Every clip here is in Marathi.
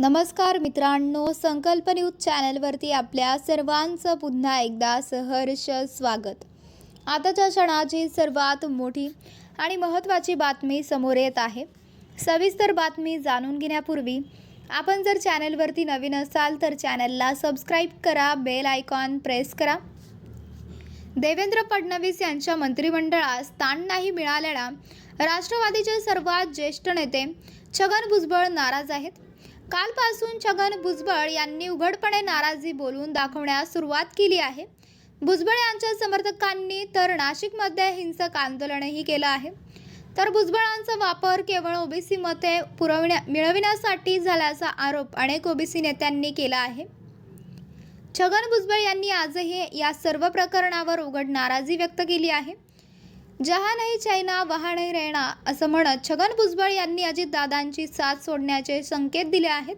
नमस्कार मित्रांनो संकल्प न्यूज चॅनलवरती आपल्या सर्वांचं पुन्हा एकदा सहर्ष स्वागत. आताच्या क्षणाची सर्वात मोठी आणि महत्त्वाची बातमी समोर येत आहे. सविस्तर बातमी जाणून घेण्यापूर्वी आपण जर चॅनलवरती नवीन असाल तर चॅनलला सबस्क्राईब करा बेल आयकॉन प्रेस करा. देवेंद्र फडणवीस यांच्या मंत्रिमंडळात स्थान नाही मिळाल्याला राष्ट्रवादीचे सर्वात ज्येष्ठ नेते छगन भुजबळ नाराज आहेत. कालपासून छगन भुजबळ यांनी उघडपणे नाराजी बोलून दाखवण्यास सुरुवात केली आहे. भुजबळ यांच्या समर्थकांनी तर नाशिकमध्ये हिंसक आंदोलनही केलं आहे. तर भुजबळांचा वापर केवळ ओबीसी मते पुरवण्या मिळविण्यासाठी झाल्याचा आरोप अनेक ओबीसी नेत्यांनी केला आहे. छगन भुजबळ यांनी आजही या सर्व प्रकरणावर उघड नाराजी व्यक्त केली आहे. जहा नाही चायना वहा नाही रेणा असं म्हणत छगन भुजबळ यांनी अजितदादांची साथ सोडण्याचे संकेत दिले आहेत.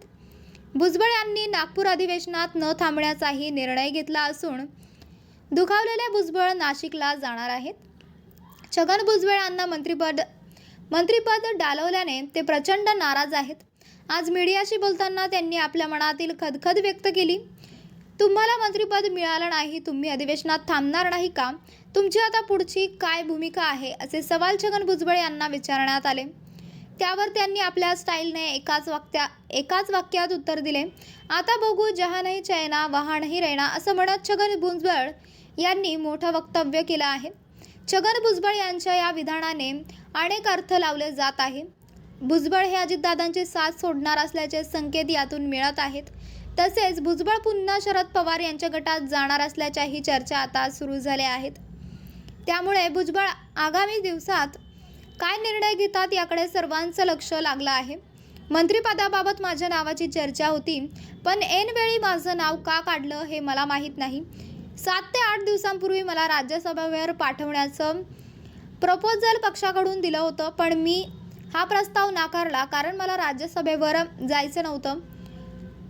भुजबळ यांनी नागपूर अधिवेशनात न थांबण्याचाही निर्णय घेतला असून दुखावलेले भुजबळ नाशिकला जाणार आहेत. छगन भुजबळ यांना मंत्रिपद मंत्रिपद डालवल्याने ते प्रचंड नाराज आहेत. आज मीडियाशी बोलताना त्यांनी आपल्या मनातील खदखद व्यक्त केली. तुम्हाला मंत्रिपद मिळालं नाही तुम्ही अधिवेशनात थांबणार नाही का? तुमची आता पुढची काय भूमिका आहे? असे सवाल छगन भुजबळ यांना विचारण्यात आले. त्यावर त्यांनी आपल्या स्टाईलने एकाच वाक्या एकाच वाक्यात उत्तर दिले. आता बघू जहा नाही चैना वहा नाही रैना असं म्हणत छगन भुजबळ यांनी मोठं वक्तव्य केलं आहे. छगन भुजबळ यांच्या या विधानाने अनेक अर्थ लावले जात आहे. भुजबळ हे अजितदादांची साथ सोडणार असल्याचे संकेत यातून मिळत आहेत. तसेच भुजबळ पुन्हा शरद पवार यांच्या गटात जाणार असल्याच्याही चर्चा आता सुरू झाल्या आहेत. त्यामुळे भुजबळ आगामी दिवसात काय निर्णय घेतात याकडे सर्वांचं लक्ष लागलं आहे. मंत्रिपदाबाबत माझ्या नावाची चर्चा होती पण ऐनवेळी माझं नाव का काढलं हे मला माहीत नाही. सात ते आठ दिवसांपूर्वी मला राज्यसभेवर पाठवण्याचं प्रपोजल पक्षाकडून दिलं होतं पण मी हा प्रस्ताव नाकारला कारण मला राज्यसभेवर जायचं नव्हतं.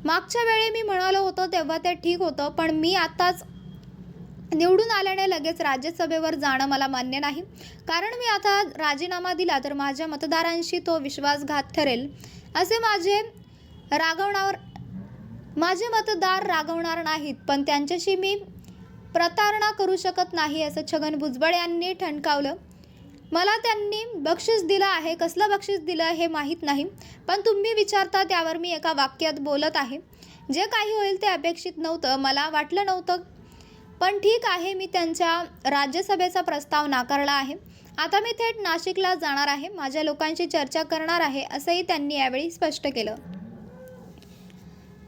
मागच्या वेळी मी म्हणालो होतो तेव्हा ते ठीक होतं पण मी आत्ताच निवडून आल्याने लगेच राज्यसभेवर जाणं मला मान्य नाही. कारण मी आता राजीनामा दिला तर माझ्या मतदारांशी तो विश्वासघात ठरेल असे माझे रागवणार माझे मतदार रागवणार नाहीत पण त्यांच्याशी मी प्रतारणा करू शकत नाही असं छगन भुजबळ यांनी ठणकावलं. मला त्यांनी बक्षीस दिलं आहे. कसलं बक्षीस दिलं हे माहीत नाही पण तुम्ही विचारता त्यावर मी एका वाक्यात बोलत आहे. जे काही होईल ते अपेक्षित नव्हतं मला वाटलं नव्हतं. पण ठीक आहे मी त्यांच्या राज्यसभेचा प्रस्ताव नाकारला आहे. आता मी थेट नाशिकला जाणार आहे माझ्या लोकांशी चर्चा करणार आहे असंही त्यांनी यावेळी स्पष्ट केलं.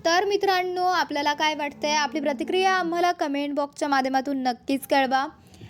तर मित्रांनो आपल्याला काय वाटतंय? आपली प्रतिक्रिया आम्हाला कमेंट बॉक्सच्या माध्यमातून नक्कीच कळवा.